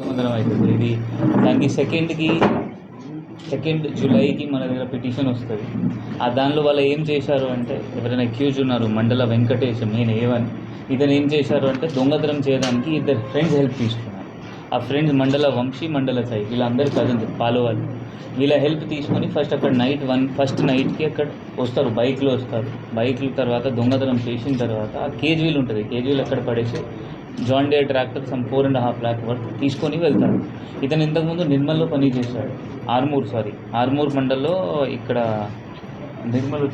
దొంగతనం అవుతుంది ఇది దానికి సెకండ్కి సెకండ్ జూలైకి మన దగ్గర పిటిషన్ వస్తుంది. ఆ దానిలో వాళ్ళు ఏం చేశారు అంటే ఎవరైనా అక్యూజ్ ఉన్నారు మండల వెంకటేష్ మెయిన్ ఏవన్ ఇతను ఏం చేశారు అంటే దొంగతనం చేయడానికి ఇద్దరు ఫ్రెండ్స్ హెల్ప్ తీసుకున్నారు. ఆ ఫ్రెండ్స్ మండల వంశీ మండల సాయి వీళ్ళందరూ కజిన్స్ పాలో వాళ్ళు వీళ్ళ హెల్ప్ తీసుకొని ఫస్ట్ అక్కడ నైట్ వన్ ఫస్ట్ నైట్కి అక్కడ వస్తారు బైక్లో వస్తారు. బైక్ల తర్వాత దొంగతనం చేసిన తర్వాత ఆ కేజీలు ఉంటుంది. కేజీలు అక్కడ పడేసి John Deere tractor some four and half lakh worth తీసుకొని వెళ్తాడు. ఇతను ఇంతకుముందు నిర్మల్లో పని చేశాడు. ఆర్మూర్ సారీ ఆర్మూర్ మండల్లో ఇక్కడ నిర్మల్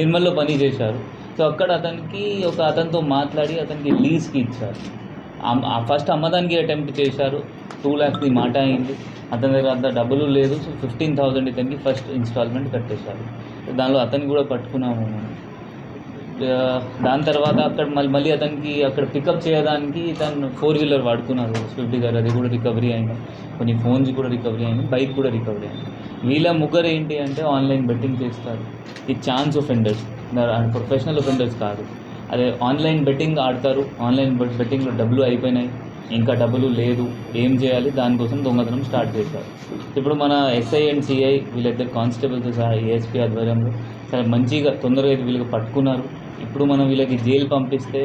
నిర్మల్లో పని చేశారు. సో అక్కడ అతనికి ఒక అతనితో మాట్లాడి అతనికి లీజ్కి ఇచ్చారు. ఫస్ట్ అమ్మదానికి అటెంప్ట్ చేశారు. టూ ల్యాక్స్ది మాట అయింది. అతని దగ్గర అంత డబ్బులు లేదు. సో ఫిఫ్టీన్ థౌసండ్ ఇతనికి ఫస్ట్ ఇన్స్టాల్మెంట్ కట్టేశారు. దానిలో అతన్ని కూడా పట్టుకున్నాము దాని తర్వాత అక్కడ మళ్ళీ మళ్ళీ అతనికి అక్కడ పికప్ చేయడానికి తను ఫోర్ వీలర్ వాడుకున్నారు. స్విఫ్ట్ గారు అది కూడా రికవరీ అయింది. కొన్ని ఫోన్స్ కూడా రికవరీ అయింది. బైక్ కూడా రికవరీ అయింది. వీళ్ళ ముగ్గురు ఏంటి అంటే ఆన్లైన్ బెట్టింగ్ చేస్తారు. ఈ ఛాన్స్ ఒఫెండర్స్ ప్రొఫెషనల్ ఒఫెండర్స్ కాదు. అదే ఆన్లైన్ బెట్టింగ్ ఆడతారు. ఆన్లైన్ బెట్టింగ్లో డబ్బులు అయిపోయినాయి. ఇంకా డబ్బులు లేదు. ఏం చేయాలి? దానికోసం దొంగతనం స్టార్ట్ చేశారు. ఇప్పుడు మన ఎస్ఐ అండ్ సిఐ వీళ్ళిద్దరు కానిస్టేబుల్తో సహా ఏఎస్పీ ఆధ్వర్యంలో చాలా మంచిగా తొందరగా వీళ్ళకి పట్టుకున్నారు. ఇప్పుడు మనం వీళ్ళకి జైలు పంపిస్తే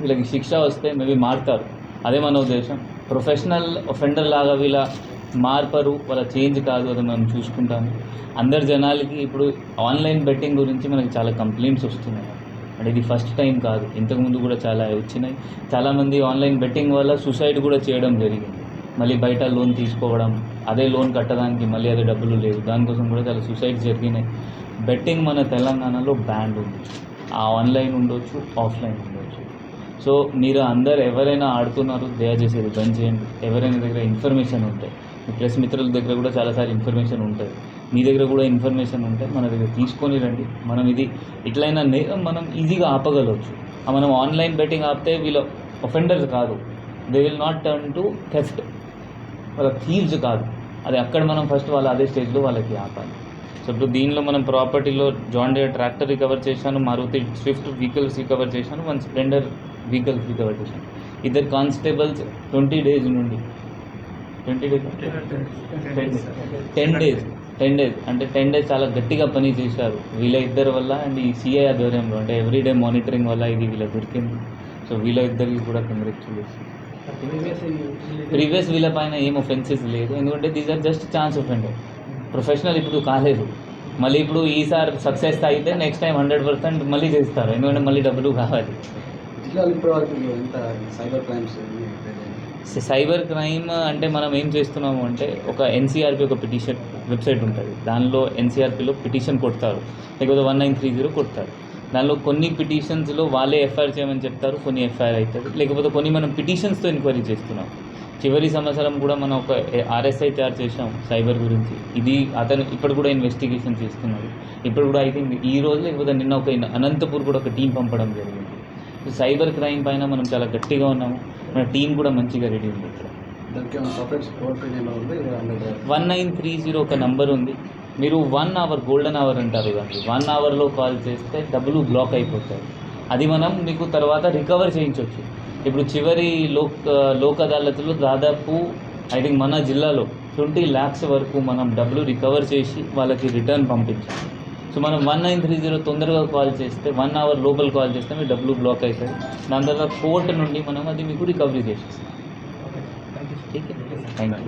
వీళ్ళకి శిక్ష వస్తే మేబీ మారుతారు. అదే మన ఉద్దేశం. ప్రొఫెషనల్ ఒఫెండర్ లాగా వీళ్ళ మార్పరు వాళ్ళ చేంజ్ కాదు అది మనం చూసుకుంటాము. అందరు జనాలకి ఇప్పుడు ఆన్లైన్ బెట్టింగ్ గురించి మనకి చాలా కంప్లైంట్స్ వస్తున్నాయి. అంటే ఇది ఫస్ట్ టైం కాదు. ఇంతకుముందు కూడా చాలా వచ్చినాయి. చాలామంది ఆన్లైన్ బెట్టింగ్ వల్ల సూసైడ్ కూడా చేయడం జరిగింది. మళ్ళీ బయట లోన్ తీసుకోవడం అదే లోన్ కట్టడానికి మళ్ళీ అదే డబ్బులు లేవు. దానికోసం కూడా చాలా సూసైడ్స్ జరిగినాయి. బెట్టింగ్ మన తెలంగాణలో బ్యాండ్ ఉంది. ఆ ఆన్లైన్ ఉండొచ్చు ఆఫ్లైన్ ఉండొచ్చు. సో మీరు అందరు ఎవరైనా ఆడుతున్నారు దయచేసి ఇది బంద్ చేయండి. ఎవరైనా దగ్గర ఇన్ఫర్మేషన్ ఉంటే మీ ప్రెస్ మిత్రుల దగ్గర కూడా చాలాసార్లు ఇన్ఫర్మేషన్ ఉంటుంది. మీ దగ్గర కూడా ఇన్ఫర్మేషన్ ఉంటే మన దగ్గర తీసుకొని రండి. మనం ఇది ఇట్లయినా నేరం మనం ఈజీగా ఆపగలవచ్చు. మనం ఆన్లైన్ బెట్టింగ్ ఆపితే వీళ్ళ ఒఫెండర్స్ కాదు. They will not turn to theft వాళ్ళ థీవ్స్ కాదు. అది అక్కడ మనం ఫస్ట్ వాళ్ళ అదే స్టేజ్లో వాళ్ళకి ఆపాలి. సో ఇప్పుడు దీనిలో మనం ప్రాపర్టీలో జాన్ డేర్ ట్రాక్టర్ రికవర్ చేశాను మారుతి స్విఫ్ట్ వెహికల్స్ రికవర్ చేశాను వన్ స్ప్లెండర్ వెహికల్స్ రికవర్ చేశాను. ఇద్దరు కానిస్టేబుల్స్ ట్వంటీ డేస్ నుండి. Twenty days? Ten days. Ten days. అంటే టెన్ డేస్ చాలా గట్టిగా పని చేశారు. వీళ్ళ ఇద్దరి వల్ల అండ్ ఈ సిఐ ఆధ్వర్యంలో అంటే ఎవ్రీడే మానిటరింగ్ వల్ల ఇది వీళ్ళ దొరికింది. సో వీళ్ళ ఇద్దరికి కూడా కంగ్రాచులేషన్ ప్రీవియస్ వీళ్ళ పైన ఏం ఒఫెన్సెస్ లేదు. ఎందుకంటే these are just chance offender professional ఇప్పుడు కాలేదు. మళ్ళీ ఇప్పుడు ఈసారి సక్సెస్ అయితే నెక్స్ట్ టైం హండ్రెడ్ పర్సెంట్ మళ్ళీ చేస్తారు. ఎందుకంటే మళ్ళీ డబ్బులు కావాలి. సైబర్ క్రైమ్స్ సైబర్ క్రైమ్ అంటే మనం ఏం చేస్తున్నాము అంటే ఒక ఎన్సీఆర్పి ఒక పిటిషన్ వెబ్సైట్ ఉంటుంది. దానిలో ఎన్సీఆర్పిలో పిటిషన్ కొడతారు. లేకపోతే వన్ నైన్ త్రీ జీరో కొడతారు. దానిలో కొన్ని పిటిషన్స్లో వాళ్ళే ఎఫ్ఐఆర్ చేయమని చెప్తారు. కొన్ని ఎఫ్ఐఆర్ అవుతుంది. లేకపోతే కొన్ని మనం పిటిషన్స్తో ఎంక్వైరీ చేస్తున్నాం. చివరి సంవత్సరం కూడా మనం ఒక ఆర్ఎస్ఐ తయారు చేసాం సైబర్ గురించి. ఇది అతను ఇప్పుడు కూడా ఇన్వెస్టిగేషన్ చేస్తున్నాడు. ఇప్పుడు కూడా ఐ థింక్ ఈ రోజు లేకపోతే నిన్న ఒక అనంతపూర్ కూడా ఒక టీం పంపడం జరిగింది. సైబర్ క్రైమ్ పైన మనం చాలా గట్టిగా ఉన్నాము. మన టీం కూడా మంచిగా రెడీ ఉంది ఇక్కడ. వన్ నైన్ త్రీ జీరో ఒక నంబర్ ఉంది. మీరు వన్ అవర్ గోల్డెన్ అవర్ అంటారు దాన్ని వన్ అవర్లో కాల్ చేస్తే డబ్బులు బ్లాక్ అయిపోతాయి. అది మనం మీకు తర్వాత రికవర్ చేయించవచ్చు ఇప్పుడు చివరి లోక్ లోక్ అదాలత్లో దాదాపు ఐ థింక్ మన జిల్లాలో ట్వంటీ ల్యాక్స్ వరకు మనం డబ్బులు రికవర్ చేసి వాళ్ళకి రిటర్న్ పంపించాం. సో మనం వన్ నైన్ త్రీ జీరో తొందరగా కాల్ చేస్తే వన్ అవర్ లోపల కాల్ చేస్తే మీ డబ్బులు బ్లాక్ అవుతాయి దాని తర్వాత కోర్టు నుండి మనం అది మీకు రికవరీ చేసేస్తాం. Thank you